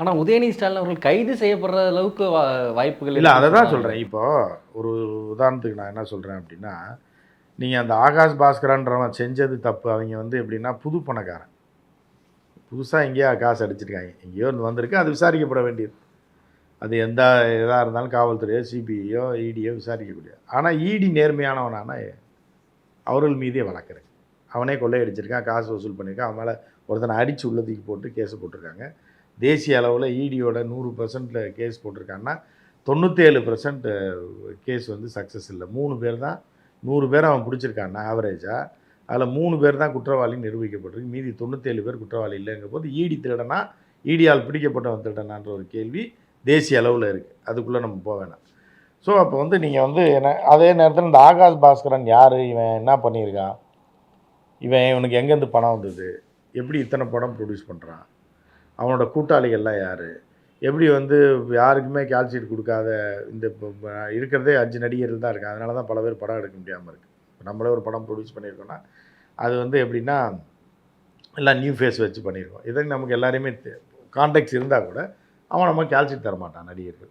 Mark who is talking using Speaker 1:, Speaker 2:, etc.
Speaker 1: ஆனால் உதயநிதி ஸ்டாலின் அவர்கள் கைது செய்யப்படுற அளவுக்கு வாய்ப்புகள்
Speaker 2: இல்லை அதை தான். சொல்கிறேன் இப்போ ஒரு உதாரணத்துக்கு நான் என்ன சொல்கிறேன் அப்படின்னா நீங்கள் அந்த ஆகாஷ் பாஸ்கரன்றவன் செஞ்சது தப்பு. அவங்க வந்து எப்படின்னா புது பணக்காரன். புதுசாக எங்கேயோ காசு அடிச்சிருக்காங்க. எங்கேயோ இருந்து வந்திருக்கு அது விசாரிக்கப்பட வேண்டியது. அது எந்த இதாக இருந்தாலும் காவல்துறையோ சிபிஐயோ இடியோ விசாரிக்கக்கூடிய. ஆனால் இடி நேர்மையானவனானா அவர்கள் மீதே வழக்குறேன் அவனே கொள்ளையடிச்சிருக்கான் காசு வசூல் பண்ணியிருக்கான் அவன் மேலே ஒருத்தனை அடித்து உள்ளதுக்கு போட்டு கேஸ் போட்டிருக்காங்க. தேசிய அளவில் இடியோட நூறு பர்சன்ட்டில் கேஸ் போட்டிருக்காங்கன்னா தொண்ணூற்றேழு பர்சன்ட் கேஸ் வந்து சக்ஸஸ் இல்லை. மூணு பேர் தான் நூறு பேர் அவன் பிடிச்சிருக்கான்னா ஆவரேஜாக அதில் மூணு பேர் தான் குற்றவாளி நிரூபிக்கப்பட்டிருக்கு. மீதி தொண்ணூற்றேழு பேர் குற்றவாளி இல்லைங்க போது ஈடி திருடனா ஈடியால் பிடிக்கப்பட்டவன் திருடனான்ற ஒரு கேள்வி தேசிய அளவில் இருக்குது அதுக்குள்ளே நம்ம போக வேணாம். ஸோ அப்போ வந்து நீங்கள் வந்து என்ன அதே நேரத்தில் இந்த ஆகாஷ் பாஸ்கரன் யார் இவன் என்ன பண்ணியிருக்கான்? இவன் இவனுக்கு எங்கேருந்து பணம் வந்தது? எப்படி இத்தனை படம் ப்ரொடியூஸ் பண்ணுறான் அவனோட கூட்டாளிகள்லாம் யார்? எப்படி வந்து யாருக்குமே கால்ஷீட் கொடுக்காத இந்த இருக்கிறதே அஞ்சு நடிகர்கள் தான் இருக்குது அதனால தான் பல பேர் படம் எடுக்க முடியாமல் இருக்குது நம்மளே ஒரு படம் ப்ரொடியூஸ் பண்ணியிருக்கோன்னா அது வந்து எப்படின்னா எல்லாம் நியூ ஃபேஸ் வச்சு பண்ணியிருக்கோம். இதற்கு நமக்கு எல்லாரையுமே கான்டாக்ட்ஸ் இருந்தால் கூட அவன் நம்ம கால்ஷீட் தரமாட்டான் நடிகர்கள்.